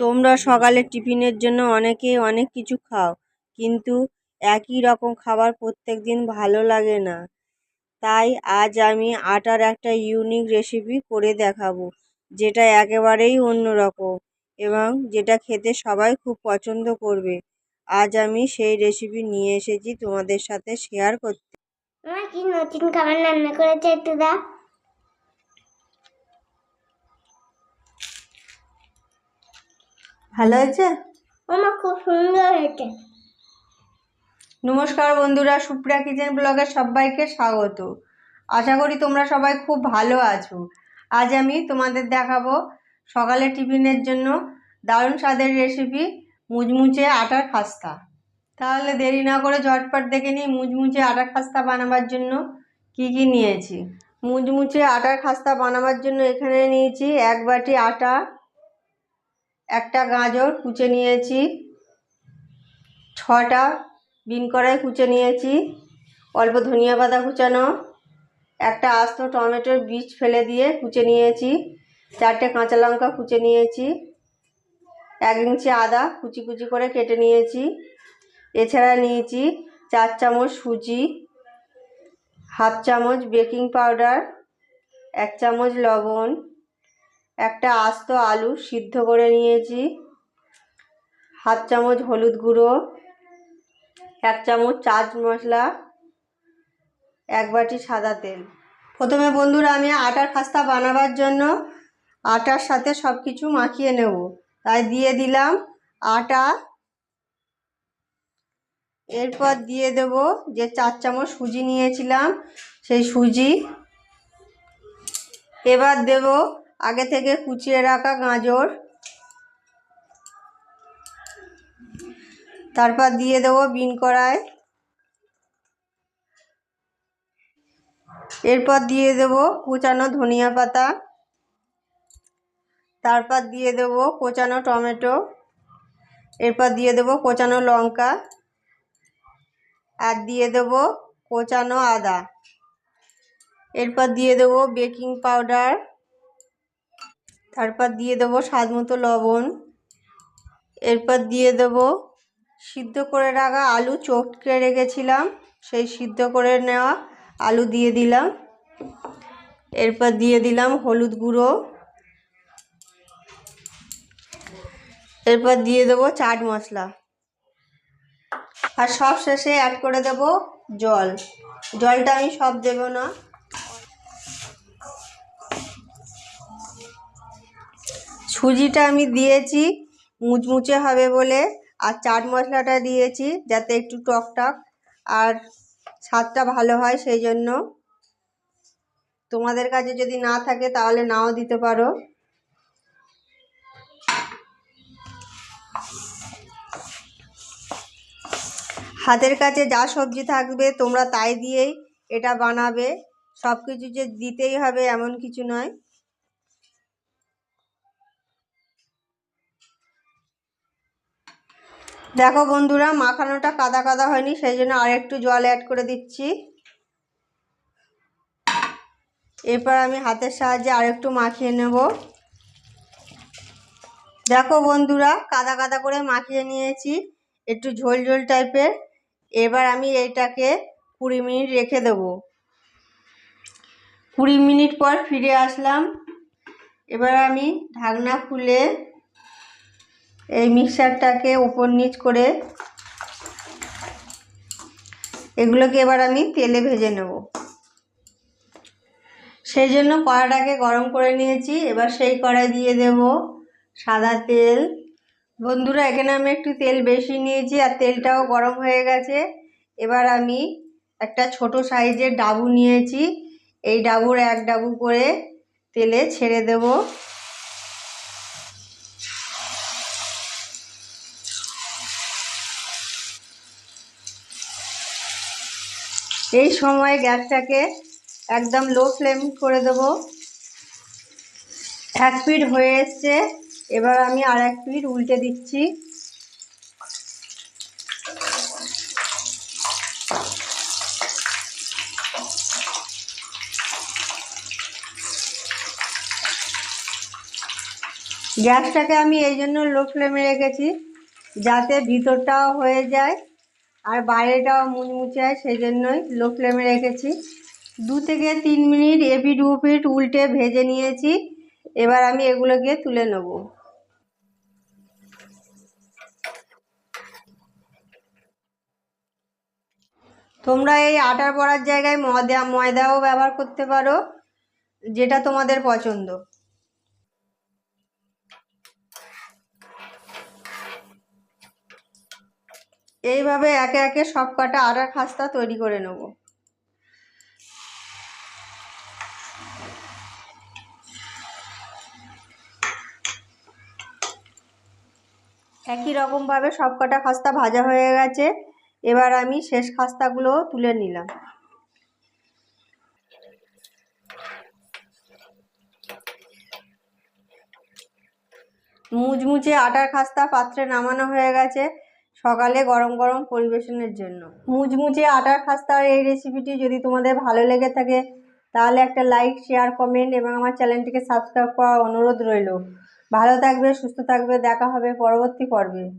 তোমরা সকালে টিফিনের জন্য অনেকে অনেক কিছু খাও, কিন্তু একই রকম খাবার প্রত্যেক দিন ভালো লাগে না। তাই আজ আমি আটার একটা ইউনিক রেসিপি করে দেখাবো, যেটা একেবারেই অন্যরকম এবং যেটা খেতে সবাই খুব পছন্দ করবে। আজ আমি সেই রেসিপি নিয়ে এসেছি তোমাদের সাথে শেয়ার করতে। আমার কি নতুন খাবার রান্না করেছে একটু দা ভালো হয়েছে? আমার খুব সুন্দর হয়েছে। নমস্কার বন্ধুরা সুপ্রিয়া কিচেন ব্লগে সবাইকে স্বাগত। আশা করি তোমরা সবাই খুব ভালো আছো। আজ আমি তোমাদের দেখাবো সকালে টিফিনের জন্য দারুণ স্বাদের রেসিপি মুচমুচে আটার খাস্তা তাহলে দেরি না করে ঝটপট দেখে নিই মুচমুচে আটার খাস্তা বানাবার জন্য কি কি নিয়েছি। মুচমুচে আটার খাস্তা বানাবার জন্য এখানে নিয়েছি এক বাটি আটা একটা গাজর কুচে নিয়েছি, ছটা বিন কড়াই কুচে নিয়েছি, অল্প ধনিয়া পাতা কুচানো, একটা আস্ত টমেটোর বীজ ফেলে দিয়ে কুচে নিয়েছি, চারটে কাঁচা লঙ্কা কুচে নিয়েছি, এক ইঞ্চি আদা কুচি কুচি করে কেটে নিয়েছি, এছাড়া নিয়েছি চার চামচ সুজি, হাফ চামচ বেকিং পাউডার, এক চামচ লবণ একটা আস্ত আলু সিদ্ধ করে নিয়েছি। হাফ চামচ হলুদ গুঁড়ো, এক চামচ চাট মশলা, এক বাটি সাদা তেল। প্রথমে বন্ধুরা আমি আটার খাস্তা বানাবার জন্য আটার সাথে সব কিছু মাখিয়ে নেব। তাই দিয়ে দিলাম আটা। এরপর দিয়ে দেব যে চার চামচ সুজি নিয়েছিলাম, সেই সুজি। এবার দেব আগে থেকে কুচিয়ে রাখা গাজর। তারপর দিয়ে দেবো বিন কড়াই। এরপর দিয়ে দেবো কুচানো ধনিয়া পাতা। তারপর দিয়ে দেবো কোচানো টমেটো। এরপর দিয়ে দেবো কোচানো লঙ্কা। আর দিয়ে দেবো কোচানো আদা। এরপর দিয়ে দেবো বেকিং পাউডার। তারপর দিয়ে দেবো স্বাদ মতো লবণ। এরপর দিয়ে দেবো সিদ্ধ করে রাখা আলু চটকে রেখেছিলাম, সেই সিদ্ধ করে নেওয়া আলু দিয়ে দিলাম। এরপর দিয়ে দিলাম হলুদ গুঁড়ো। এরপর দিয়ে দেবো চাট মশলা। আর সব শেষে অ্যাড করে দেব জল। জলটা আমি সব দেব না। সুজিটা আমি দিয়েছি, মুচমুচে হবে বলে, আর চাট মশলাটা দিয়েছি যাতে একটু টক টক, আর স্বাদটা ভালো হয় সেই জন্য। তোমাদের কাছে যদি না থাকে তাহলে নাও দিতে পারো। হাতের কাছে যা সবজি থাকবে তোমরা তাই দিয়েই এটা বানাবে। সব কিছু যে দিতেই হবে এমন কিছু নয়। দেখো বন্ধুরা, মাখানোটা কাদা কাদা হয়নি, সেই জন্য আর একটু জল অ্যাড করে দিচ্ছি। এরপর আমি হাতের সাহায্যে আর একটু মাখিয়ে নেব। দেখো বন্ধুরা, কাদা কাদা করে মাখিয়ে নিয়েছি, একটু ঝোল ঝোল টাইপের। এবার আমি এইটাকে কুড়ি মিনিট রেখে দেব। কুড়ি মিনিট পর ফিরে আসলাম। এবার আমি ঢাকনা খুলে এই মিক্সারটাকে ওপর নিচ করে এগুলোকে এবার আমি তেলে ভেজে নেব। সেই জন্য কড়াটাকে গরম করে নিয়েছি। এবার সেই কড়াই দিয়ে দেব সাদা তেল। বন্ধুরা, এখানে আমি একটু তেল বেশি নিয়েছি আর তেলটাও গরম হয়ে গেছে। এবার আমি একটা ছোট সাইজের ডাবু নিয়েছি। এই ডাবুর এক ডাবু করে তেলে ছেড়ে দেবো। এই সময় গ্যাসটাকে একদম লো ফ্লেম করে দেব। এক পিঠ হয়ে এসছে। এবার আমি আর এক পিঠ উল্টে দিচ্ছি। গ্যাসটাকে আমি এই জন্য লো ফ্লেমে রেখেছি যাতে ভিতরটাও হয়ে যায়। আর বাইরেটাও মুচমুচে হয় সেই জন্যই লো ফ্লেমে রেখেছি। দু থেকে তিন মিনিট এপিট উপিট উল্টে ভেজে নিয়েছি। এবার আমি এগুলোকে তুলে নেব। তোমরা এই আটার বড়ার জায়গায় ময়দা ময়দাও ব্যবহার করতে পারো, যেটা তোমাদের পছন্দ। এইভাবে একে একে সব কটা আটার খাস্তা তৈরি করে নেব। একই রকমভাবে সব কটা খাস্তা ভাজা হয়ে গেছে। এবার আমি শেষ খাস্তাগুলো তুলে নিলাম। মুচমুচে আটার খাস্তা পাত্রে নামানো হয়ে গেছে। সকালে গরম গরম পরিবেশনের জন্য। মুচমুচে আটার খাস্তার এই রেসিপিটি যদি তোমাদের ভালো লেগে থাকে, তাহলে একটা লাইক শেয়ার কমেন্ট এবং আমার চ্যানেলটিকে সাবস্ক্রাইব করার অনুরোধ রইল। ভালো থাকবে, সুস্থ থাকবে, দেখা হবে পরবর্তী পর্বে।